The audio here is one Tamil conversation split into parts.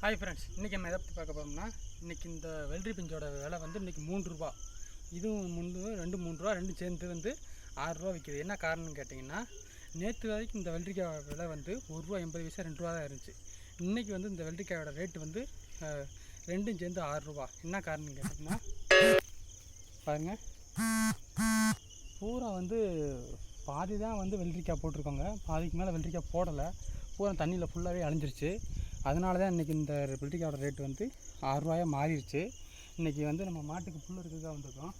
ஹாய் ஃப்ரெண்ட்ஸ் இன்றைக்கி நம்ம எதை பற்றி பார்க்க போகிறோம்னா இன்றைக்கி இந்த வெள்ளரி பிஞ்சோட விலை வந்து இன்றைக்கி மூன்று ரூபா. இதுவும் மூணு ரெண்டு மூணு ரூபா ரெண்டும் சேர்ந்து வந்து ஆறுரூவா விற்கிது என்ன காரணம்னு கேட்டிங்கன்னா நேற்று வரைக்கும் இந்த வெள்ளரிக்காய் விலை வந்து ஒரு ரூபா எண்பது பைசா ரெண்டு ரூபா தான் இருந்துச்சு. இன்றைக்கி வந்து இந்த வெள்ளரிக்காயோட ரேட்டு வந்து ரெண்டும் சேர்ந்து ஆறுரூவா என்ன காரணம்னு கேட்டிங்கன்னா பாருங்கள் பூரா வந்து பாதி தான் வந்து வெள்ளரிக்காய் போட்டிருக்கோங்க. பாதிக்கு மேலே வெள்ளரிக்காய் போடலை. பூரா தண்ணியில் ஃபுல்லாகவே அழிஞ்சிருச்சு. அதனால தான் இன்றைக்கி இந்த வெள்ளரிக்காயோட ரேட் வந்து ஆறுரூவாயாக மாறிடுச்சு. இன்றைக்கி வந்து நம்ம மாட்டுக்கு புல் இருக்கிறதுக்காக வந்திருக்கோம்.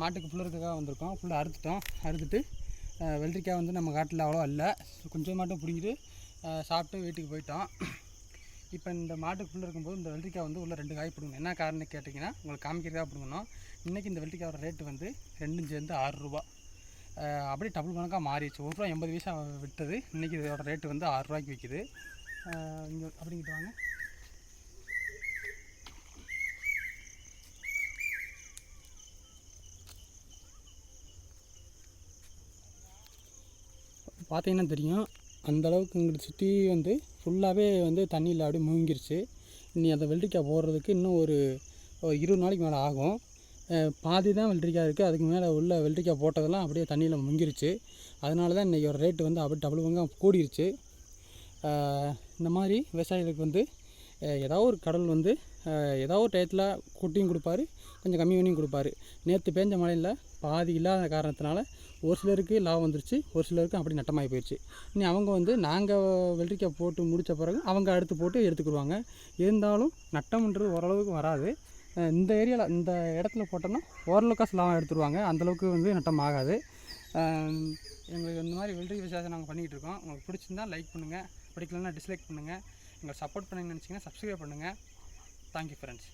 மாட்டுக்கு புல் இருக்கிறதுக்காக வந்திருக்கோம். புல் அறுத்துட்டோம். அறுத்துட்டு வெள்ளரிக்காய் வந்து நம்ம காட்டில் அவ்வளோ இல்லை. கொஞ்சம் மட்டும் பிடிங்கிட்டு சாப்பிட்டு வீட்டுக்கு போயிட்டோம். இப்போ இந்த மாட்டுக்கு புல் இருக்கும்போது இந்த வெள்ளரிக்காய் வந்து உள்ள ரெண்டு காய் பிடுங்கணும். என்ன காரணம் கேட்டிங்கன்னா உங்களுக்கு காமிக்கிறதா பிடுங்கணும். இன்றைக்கி இந்த வெள்ளரிக்காயோட ரேட்டு வந்து ரெண்டும் சேர்ந்து ஆறு ரூபா அப்படியே டபுள் கணக்காக மாறிடுச்சு. ஒரு ரூபா எண்பது பைசா விட்டது. இன்றைக்கி இதோட ரேட்டு வந்து ஆறுரூவாய்க்கு விற்கிது இங்கே அப்படிங்கிட்டு வாங்க. பார்த்தீங்கன்னா தெரியும் அந்த அளவுக்கு இங்கிட்டு சுற்றி வந்து ஃபுல்லாகவே வந்து தண்ணியில் அப்படியே மூங்கிருச்சு இனி அந்த வெள்ளரிக்காய் போடுறதுக்கு இன்னும் ஒரு இருபது நாளைக்கு மேலே ஆகும். பாதி தான் வெள்ளரிக்காய் இருக்குது அதுக்கு மேலே உள்ள வெள்ளரிக்காய் போட்டதெல்லாம் அப்படியே தண்ணியில் முங்கிருச்சு. அதனால தான் இன்றைக்கி ஒரு ரேட்டு வந்து அப்படியே டபுள் பங்காக கூடிருச்சு. இந்த மாதிரி விவசாயிகளுக்கு வந்து ஏதாவது ஒரு கடல் வந்து ஏதாவது ஒரு டயத்தில் கூட்டியும் கொடுப்பாரு கொஞ்சம் கம்மி பண்ணியும் கொடுப்பாரு. நேற்று பேஞ்ச மழையில் பாதி இல்லாத காரணத்தினால ஒரு சிலருக்கு லாபம் வந்துருச்சு ஒரு சிலருக்கு அப்படி நட்டமாகி போயிடுச்சு இனி அவங்க வந்து நாங்கள் வெள்ளரிக்காய் போட்டு முடித்த பிறகு அவங்க அடுத்து போட்டு எடுத்துக்கிடுவாங்க. இருந்தாலும் நட்டம்ன்றது ஓரளவுக்கு வராது. இந்த ஏரியாவில் இந்த இடத்துல போட்டோம்னா ஓரளவுக்கு லாபம் எடுத்துருவாங்க. அந்தளவுக்கு வந்து நட்டம் ஆகாது. எங்களுக்கு இந்த மாதிரி வெள்ளரி விசேஷம் நாங்கள் பண்ணிக்கிட்டு இருக்கோம். உங்களுக்கு பிடிச்சிருந்தா லைக் பண்ணுங்கள் பிடிக்கலன்னா டிஸ்லைக் பண்ணுங்கள் எங்களை சப்போர்ட் பண்ணுங்கன்னு நினச்சிங்கன்னா சப்ஸ்கிரைப் பண்ணுங்கள் தேங்க்யூ ஃப்ரெண்ட்ஸ்